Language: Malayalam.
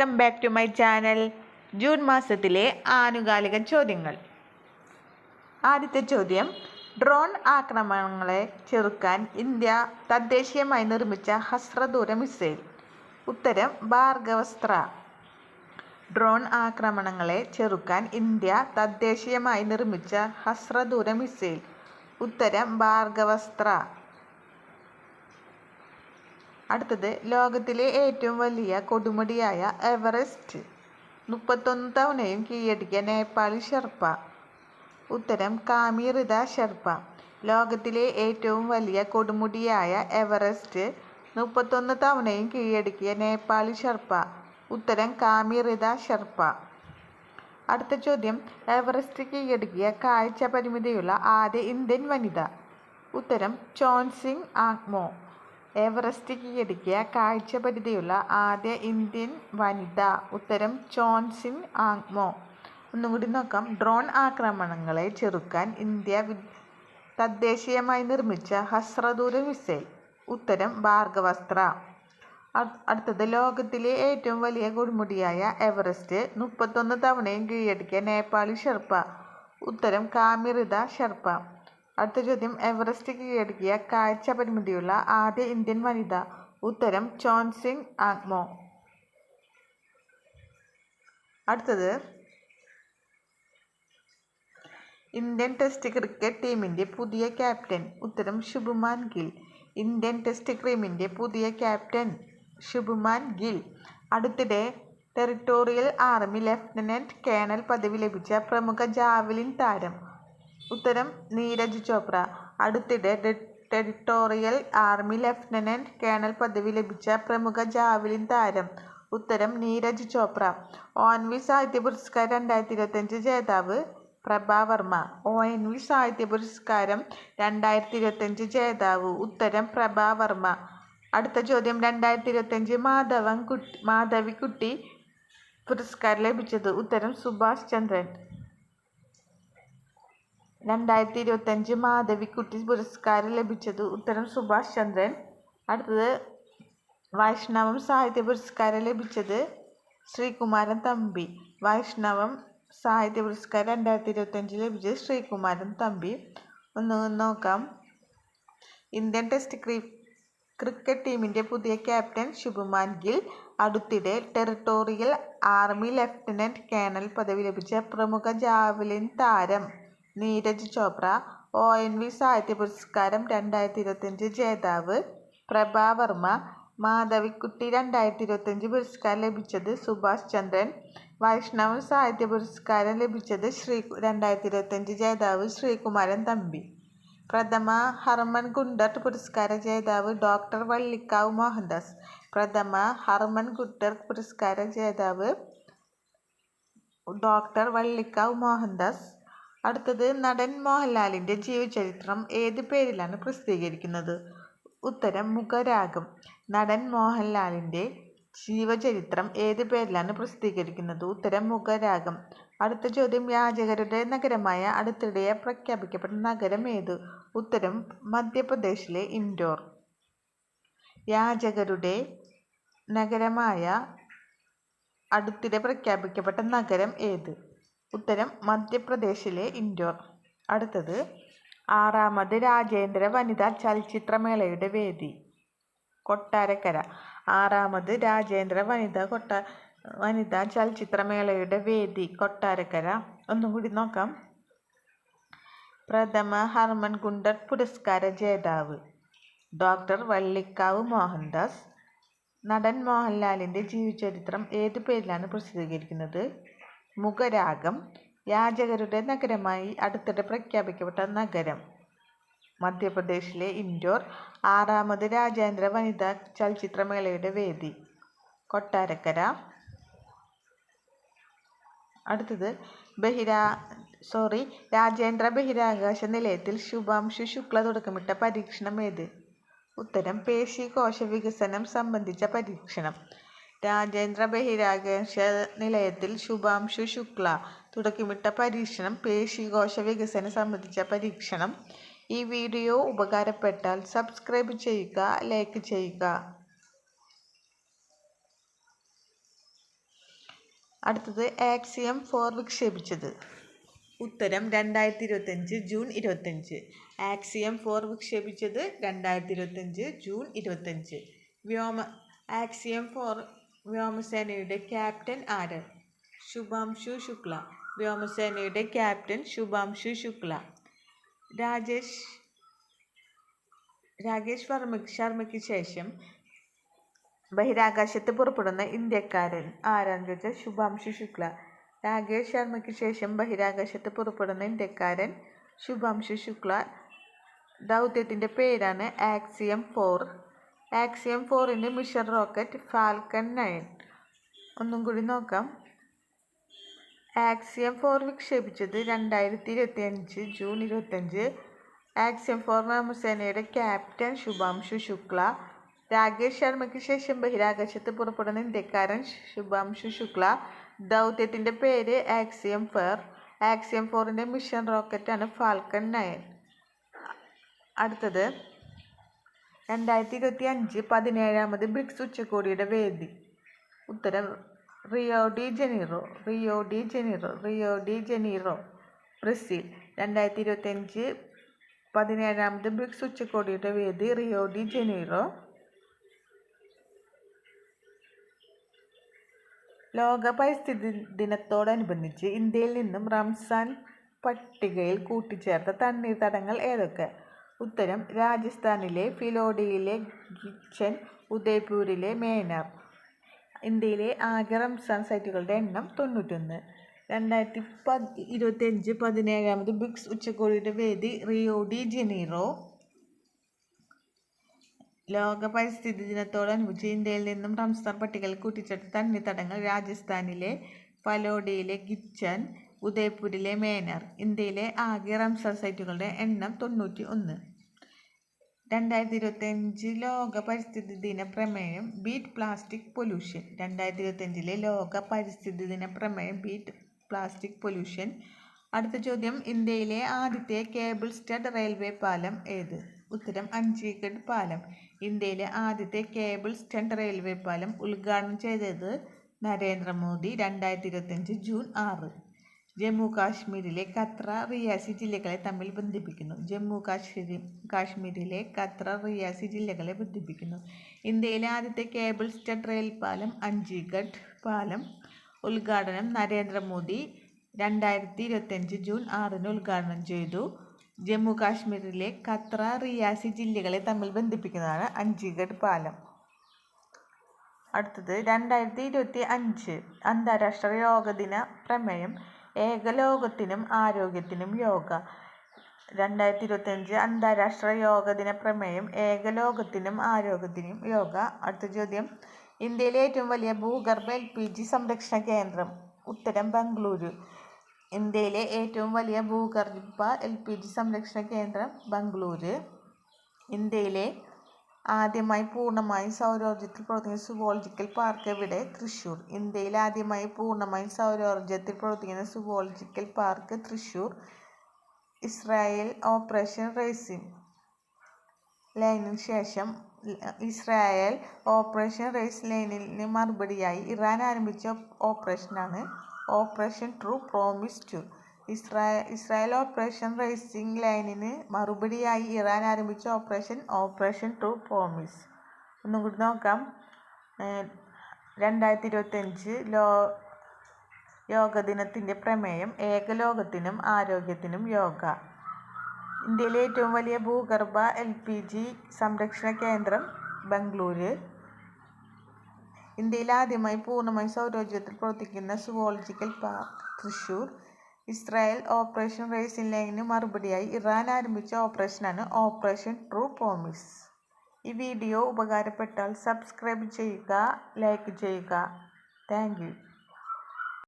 Welcome back to my channel June മാസത്തിലെ ആനുകാലിക ചോദ്യങ്ങൾ. ആദ്യത്തെ ചോദ്യം ഡ്രോൺ ആക്രമണങ്ങളെ ചെറുക്കാൻ ഇന്ത്യ തദ്ദേശീയമായി നിർമ്മിച്ച ഹസ്രദൂര മിസൈൽ. ഉത്തരം ഭാർഗവസ്ത്ര ഡ്രോൺ ആക്രമണങ്ങളെ ചെറുക്കാൻ ഇന്ത്യ തദ്ദേശീയമായി നിർമ്മിച്ച ഹസ്രദൂര മിസൈൽ. ഉത്തരം ഭാർഗവസ്ത്ര അടുത്തത് ലോകത്തിലെ ഏറ്റവും വലിയ കൊടുമുടിയായ എവറസ്റ്റ്. മുപ്പത്തൊന്ന് തവണയും കീഴടക്കിയ നേപ്പാളി ഷെർപ്പ. ഉത്തരം കാമിറിത ഷെർപ്പ. ലോകത്തിലെ ഏറ്റവും വലിയ കൊടുമുടിയായ എവറസ്റ്റ് മുപ്പത്തൊന്ന് തവണയും കീഴടക്കിയ നേപ്പാളി ഷെർപ്പ. ഉത്തരം കാമിറിത ഷെർപ്പ. അടുത്ത ചോദ്യം എവറസ്റ്റ് കീഴടക്കിയ കാഴ്ച പരിമിതിയുള്ള ആദ്യ ഇന്ത്യൻ വനിത. ഉത്തരം ചോൺസിംഗ് ആഗ്മോ. എവറസ്റ്റ് കീഴടക്കിയ കാഴ്ചപരിധിയുള്ള ആദ്യ ഇന്ത്യൻ വനിത ഉത്തരം ചോൺസിൻ ആങ്മോ ഒന്നുകൂടി നോക്കാം. ഡ്രോൺ ആക്രമണങ്ങളെ ചെറുക്കാൻ ഇന്ത്യ തദ്ദേശീയമായി നിർമ്മിച്ച ഹസ്രദൂര മിസൈൽ ഉത്തരം ഭാർഗവസ്ത്ര. അട്- അടുത്തത് ലോകത്തിലെ ഏറ്റവും വലിയ കൊടുമുടിയായ എവറസ്റ്റ് മുപ്പത്തൊന്ന് തവണയും കീഴടക്കിയ നേപ്പാളി ഷെർപ്പ. ഉത്തരം കാമിറിത ഷെർപ്പ. അടുത്ത ചോദ്യം എവറസ്റ്റ് കീഴടക്കിയ കാഴ്ച പരിമിതിയുള്ള ആദ്യ ഇന്ത്യൻ വനിത ഉത്തരം ചോൺസിംഗ് ആഗ്മോ അടുത്തത് ഇന്ത്യൻ ടെസ്റ്റ് ക്രിക്കറ്റ് ടീമിന്റെ പുതിയ ക്യാപ്റ്റൻ. ഉത്തരം ശുഭുമാൻ ഗിൽ. ഇന്ത്യൻ ടെസ്റ്റ് ടീമിന്റെ പുതിയ ക്യാപ്റ്റൻ ശുഭുമാൻ ഗിൽ. അടുത്തിടെ ടെറിട്ടോറിയൽ ആർമി ലഫ്റ്റനന്റ് കേണൽ പദവി ലഭിച്ച പ്രമുഖ ജാവലിൻ താരം ഉത്തരം നീരജ് ചോപ്ര. അടുത്തിടെ ടെറിട്ടോറിയൽ ആർമി ലഫ്റ്റനന്റ് കേണൽ പദവി ലഭിച്ച പ്രമുഖ ജാവലിൻ താരം. ഉത്തരം നീരജ് ചോപ്ര. ഓൻവി സാഹിത്യ പുരസ്കാരം രണ്ടായിരത്തി ഇരുപത്തഞ്ച് ജേതാവ് പ്രഭാവർമ്മ ഒ എൻ വി സാഹിത്യ പുരസ്കാരം രണ്ടായിരത്തി ഇരുപത്തഞ്ച് ജേതാവ്. ഉത്തരം പ്രഭാവർമ്മ അടുത്ത ചോദ്യം രണ്ടായിരത്തി ഇരുപത്തഞ്ച് മാധവൻ കുട്ടി മാധവിക്കുട്ടി പുരസ്കാരം ലഭിച്ചത്. ഉത്തരം സുഭാഷ് ചന്ദ്രൻ. രണ്ടായിരത്തി ഇരുപത്തഞ്ച് മാധവിക്കുട്ടി പുരസ്കാരം ലഭിച്ചത് ഉത്തരം സുഭാഷ് ചന്ദ്രൻ. അടുത്തത് വൈഷ്ണവം സാഹിത്യ പുരസ്കാരം ലഭിച്ചത് ശ്രീകുമാരൻ തമ്പി. വൈഷ്ണവം സാഹിത്യ പുരസ്കാരം രണ്ടായിരത്തി ഇരുപത്തഞ്ച് ലഭിച്ചത് ശ്രീകുമാരൻ തമ്പി. ഒന്ന് നോക്കാം. ഇന്ത്യൻ ടെസ്റ്റ് ക്രി ക്രിക്കറ്റ് ടീമിന്റെ പുതിയ ക്യാപ്റ്റൻ ശുഭമാൻ ഗിൽ. അടുത്തിടെ ടെറിട്ടോറിയൽ ആർമി ലഫ്റ്റനന്റ് കേണൽ പദവി ലഭിച്ച പ്രമുഖ ജാവലിൻ താരം. Neeraj Chopra O. N. V. സാഹിത്യ പുരസ്കാരം രണ്ടായിരത്തി ഇരുപത്തഞ്ച് ജേതാവ് പ്രഭാവർമ്മ മാധവിക്കുട്ടി രണ്ടായിരത്തി ഇരുപത്തഞ്ച് പുരസ്കാരം ലഭിച്ചത് സുഭാഷ് ചന്ദ്രൻ വൈഷ്ണവ് സാഹിത്യ പുരസ്കാരം ലഭിച്ചത് ശ്രീ രണ്ടായിരത്തി ഇരുപത്തഞ്ച് ജേതാവ് ശ്രീകുമാരൻ തമ്പി. പ്രഥമ ഹർമൻ ഗുണ്ടർ പുരസ്കാര ജേതാവ് ഡോക്ടർ വള്ളിക്കാവ് മോഹൻദാസ്. പ്രഥമ ഹർമൻ ഗുണ്ടർ പുരസ്കാര ജേതാവ് ഡോക്ടർ വള്ളിക്കാവ് മോഹൻദാസ്. അടുത്തത് നടൻ മോഹൻലാലിന്റെ ജീവചരിത്രം ഏത് പേരിലാണ് പ്രസിദ്ധീകരിക്കുന്നത്? ഉത്തരം മുഖരാഗം. നടൻ മോഹൻലാലിന്റെ ജീവചരിത്രം ഏത് പേരിലാണ് പ്രസിദ്ധീകരിക്കുന്നത്? ഉത്തരം മുഖരാഗം. അടുത്ത ചോദ്യം യാചകരുടെ നഗരമായ അടുത്തിടെ പ്രഖ്യാപിക്കപ്പെട്ട നഗരം ഏത്? ഉത്തരം മധ്യപ്രദേശിലെ ഇൻഡോർ. യാചകരുടെ നഗരമായ അടുത്തിടെ പ്രഖ്യാപിക്കപ്പെട്ട നഗരം ഏത്? ഉത്തരം മധ്യപ്രദേശിലെ ഇൻഡോർ അടുത്തത് ആറാമത് രാജേന്ദ്ര വനിതാ ചലച്ചിത്രമേളയുടെ വേദി. കൊട്ടാരക്കര. ആറാമത് രാജേന്ദ്ര വനിതാ കൊട്ട വനിതാ ചലച്ചിത്രമേളയുടെ വേദി. കൊട്ടാരക്കര. ഒന്നും കൂടി നോക്കാം. പ്രഥമ ഹർമൻ ഗുണ്ടർ പുരസ്കാര ജേതാവ്. ഡോക്ടർ വള്ളിക്കാവ് മോഹൻദാസ്. നടൻ മോഹൻലാലിന്റെ ജീവചരിത്രം ഏത് പേരിലാണ് പ്രസിദ്ധീകരിക്കുന്നത്? മുഖരാഗം യാചകരുടെ നഗരമായി അടുത്തിടെ പ്രഖ്യാപിക്കപ്പെട്ട നഗരം. മധ്യപ്രദേശിലെ ഇൻഡോർ ആറാമത് രാജേന്ദ്ര വനിതാ ചലച്ചിത്രമേളയുടെ വേദി. കൊട്ടാരക്കര. അടുത്തത് ബഹിരാ സോറി രാജേന്ദ്ര ബഹിരാകാശ നിലയത്തിൽ ശുഭാംശു ശുക്ല തുടക്കമിട്ട പരീക്ഷണം ഏത്? ഉത്തരം പേശി കോശ വികസനം സംബന്ധിച്ച പരീക്ഷണം. രാജ്യാന്തര ബഹിരാകാശ നിലയത്തിൽ ശുഭാംശു ശുക്ല തുടക്കമിട്ട പരീക്ഷണം പേശികോശ വികസനം സംബന്ധിച്ച പരീക്ഷണം. ഈ വീഡിയോ ഉപകാരപ്പെട്ടാൽ സബ്സ്ക്രൈബ് ചെയ്യുക ലൈക്ക് ചെയ്യുക. അടുത്തത് ആക്സിയം ഫോർ വിക്ഷേപിച്ചത്. ഉത്തരം രണ്ടായിരത്തി ഇരുപത്തഞ്ച് ജൂൺ ഇരുപത്തഞ്ച് ആക്സിയം ഫോർ വിക്ഷേപിച്ചത് രണ്ടായിരത്തി ഇരുപത്തഞ്ച് ജൂൺ ഇരുപത്തഞ്ച് വ്യോമ ആക്സിയം ഫോർ വ്യോമസേനയുടെ ക്യാപ്റ്റൻ ആര്? ശുഭാംശു ശുക്ല. വ്യോമസേനയുടെ ക്യാപ്റ്റൻ ശുഭാംശു ശുക്ല. രാജേഷ് രാകേഷ് വർമ്മ ശർമ്മയ്ക്ക് ശേഷം ബഹിരാകാശത്ത് പുറപ്പെടുന്ന ഇന്ത്യക്കാരൻ ആരാന്ന് ചോദിച്ചാൽ ശുഭാംശു ശുക്ല. രാകേഷ് ശർമ്മയ്ക്ക് ശേഷം ബഹിരാകാശത്ത് പുറപ്പെടുന്ന ഇന്ത്യക്കാരൻ ശുഭാംശു ശുക്ല. ദൗത്യത്തിന്റെ പേരാണ് ആക്സിയം ഫോർ. ആക്സിയം ഫോറിന്റെ മിഷൻ റോക്കറ്റ് ഫാൽക്കൺ നയൻ ഒന്നും കൂടി നോക്കാം. ആക്സിയം ഫോർ വിക്ഷേപിച്ചത് രണ്ടായിരത്തി ഇരുപത്തി അഞ്ച് ജൂൺ ഇരുപത്തഞ്ച് ആക്സിയം ഫോർ വ്യോമസേനയുടെ ക്യാപ്റ്റൻ ശുഭാംശു ശുക്ല. രാകേഷ് ശർമ്മയ്ക്ക് ശേഷം ബഹിരാകാശത്ത് പുറപ്പെടുന്ന ഇന്ത്യക്കാരൻ ശുഭാംശു ശുക്ല. ദൗത്യത്തിന്റെ പേര് ആക്സിയം ഫെർ ആക്സിയം ഫോറിന്റെ മിഷൻ റോക്കറ്റാണ് ഫാൽക്കൺ നയൻ അടുത്തത് രണ്ടായിരത്തി ഇരുപത്തി അഞ്ച് പതിനേഴാമത് ബ്രിക്സ് ഉച്ചകോടിയുടെ വേദി. ഉത്തരം Rio de Janeiro Rio de Janeiro Rio de Janeiro Brazil. രണ്ടായിരത്തി ഇരുപത്തിയഞ്ച് പതിനേഴാമത് ബ്രിക്സ് ഉച്ചകോടിയുടെ വേദി റിയോ ഡി ജനീറോ. ലോക പരിസ്ഥിതി ദിനത്തോടനുബന്ധിച്ച് ഇന്ത്യയിൽ നിന്നും റംസാൻ പട്ടികയിൽ കൂട്ടിച്ചേർത്ത തണ്ണീർത്തടങ്ങൾ ഏതൊക്കെ? ഉത്തരം രാജസ്ഥാനിലെ ഫിലോഡിയിലെ ഗിച്ചൻ ഉദയ്പൂരിലെ മേനാർ. ഇന്ത്യയിലെ ആകെ റംസാൻ സൈറ്റുകളുടെ എണ്ണം തൊണ്ണൂറ്റൊന്ന്. രണ്ടായിരത്തി പത് ഇരുപത്തിയഞ്ച് പതിനേഴാമത് ബ്രിക്സ് ഉച്ചകോടിയുടെ വേദി റിയോ ഡി ജനീറോ. ലോക പരിസ്ഥിതി ദിനത്തോടനുബന്ധിച്ച് ഇന്ത്യയിൽ നിന്നും റംസാൻ പട്ടികയിൽ കൂട്ടിച്ചേർത്ത തണ്ണീർത്തടങ്ങൾ രാജസ്ഥാനിലെ ഫലോഡിയിലെ ഗിച്ചൻ ഉദയ്പൂരിലെ മേനർ. ഇന്ത്യയിലെ ആകെ റംസാർ സൈറ്റുകളുടെ എണ്ണം തൊണ്ണൂറ്റി ഒന്ന് രണ്ടായിരത്തി ഇരുപത്തഞ്ച് ലോക പരിസ്ഥിതി ദിന പ്രമേയം ബീറ്റ് പ്ലാസ്റ്റിക് പൊല്യൂഷൻ. രണ്ടായിരത്തി ഇരുപത്തഞ്ചിലെ ലോക പരിസ്ഥിതി ദിന പ്രമേയം ബീറ്റ് പ്ലാസ്റ്റിക് പൊല്യൂഷൻ. അടുത്ത ചോദ്യം ഇന്ത്യയിലെ ആദ്യത്തെ കേബിൾ സ്റ്റഡ് റെയിൽവേ പാലം ഏത്? ഉത്തരം അഞ്ചീഗഡ് പാലം. ഇന്ത്യയിലെ ആദ്യത്തെ കേബിൾ സ്റ്റഡ് റെയിൽവേ പാലം ഉദ്ഘാടനം ചെയ്തത് നരേന്ദ്രമോദി രണ്ടായിരത്തി ഇരുപത്തഞ്ച് ജൂൺ ആറ്. ജമ്മു കാശ്മീരിലെ കത്ര റിയാസി ജില്ലകളെ തമ്മിൽ ബന്ധിപ്പിക്കുന്നു. ജമ്മു കാശ്മീരി കാശ്മീരിലെ കത്ര റിയാസി ജില്ലകളെ ബന്ധിപ്പിക്കുന്നു. ഇന്ത്യയിലെ ആദ്യത്തെ കേബിൾ സ്റ്റഡ് റെയിൽ പാലം അഞ്ചിഗഡ് പാലം ഉദ്ഘാടനം നരേന്ദ്രമോദി രണ്ടായിരത്തി ഇരുപത്തഞ്ച് ജൂൺ ആറിന് ഉദ്ഘാടനം ചെയ്തു. ജമ്മു കാശ്മീരിലെ കത്ര റിയാസി ജില്ലകളെ തമ്മിൽ ബന്ധിപ്പിക്കുന്നതാണ് അഞ്ചിഗഡ് പാലം. അടുത്തത് രണ്ടായിരത്തി ഇരുപത്തി അഞ്ച് അന്താരാഷ്ട്ര യോഗ ദിന പ്രമേയം ഏകലോകത്തിനും ആരോഗ്യത്തിനും യോഗ. രണ്ടായിരത്തി ഇരുപത്തഞ്ച് അന്താരാഷ്ട്ര യോഗ ദിന പ്രമേയം ഏകലോകത്തിനും ആരോഗ്യത്തിനും യോഗ. അടുത്ത ചോദ്യം. ഇന്ത്യയിലെ ഏറ്റവും വലിയ ഭൂഗർഭ എൽ പി ജി സംരക്ഷണ കേന്ദ്രം ഉത്തരം ബംഗളൂരു. ഇന്ത്യയിലെ ഏറ്റവും വലിയ ഭൂഗർഭ എൽ പി ജി സംരക്ഷണ കേന്ദ്രം ബംഗളൂരു. ഇന്ത്യയിലെ ആദ്യമായി പൂർണമായും സൗരോർജത്തിൽ പ്രവർത്തിക്കുന്ന സുവോളജിക്കൽ പാർക്ക് എവിടെ? തൃശ്ശൂർ. ഇന്ത്യയിൽ ആദ്യമായി പൂർണമായും സൗരോർജത്തിൽ പ്രവർത്തിക്കുന്ന zoological park Thrissur. Israel operation racing ലൈനിന് ശേഷം ഇസ്രായേൽ ഓപ്പറേഷൻ റേസ് ലൈനിന് മറുപടിയായി ഇറാൻ ആരംഭിച്ച ഓപ്പറേഷനാണ് operation True Promise two. Israel Israel operation Rising ലൈനിന് മറുപടിയായി ഇറാൻ ആരംഭിച്ച ഓപ്പറേഷൻ ഓപ്പറേഷൻ ട്രൂ പ്രോമിസ്. ഒന്നും കൂടി നോക്കാം. രണ്ടായിരത്തി ഇരുപത്തഞ്ച് ലോ യോഗ ദിനത്തിന്റെ പ്രമേയം ഏകലോകത്തിനും ആരോഗ്യത്തിനും യോഗ. ഇന്ത്യയിലെ ഏറ്റവും വലിയ ഭൂഗർഭ എൽ പി ജി സംരക്ഷണ കേന്ദ്രം ബംഗളൂരു ഇന്ത്യയിൽ ആദ്യമായി പൂർണമായി സൗരോർജത്തിൽ പ്രവർത്തിക്കുന്ന zoological park Thrissur. Israel operation Rising ലൈനിന് മറുപടിയായി ഇറാൻ ആരംഭിച്ച ഓപ്പറേഷനാണ് ഓപ്പറേഷൻ ട്രൂ പ്രോമിസ്. ഈ വീഡിയോ ഉപകാരപ്പെട്ടാൽ സബ്സ്ക്രൈബ് ചെയ്യുക ലൈക്ക് ചെയ്യുക. താങ്ക്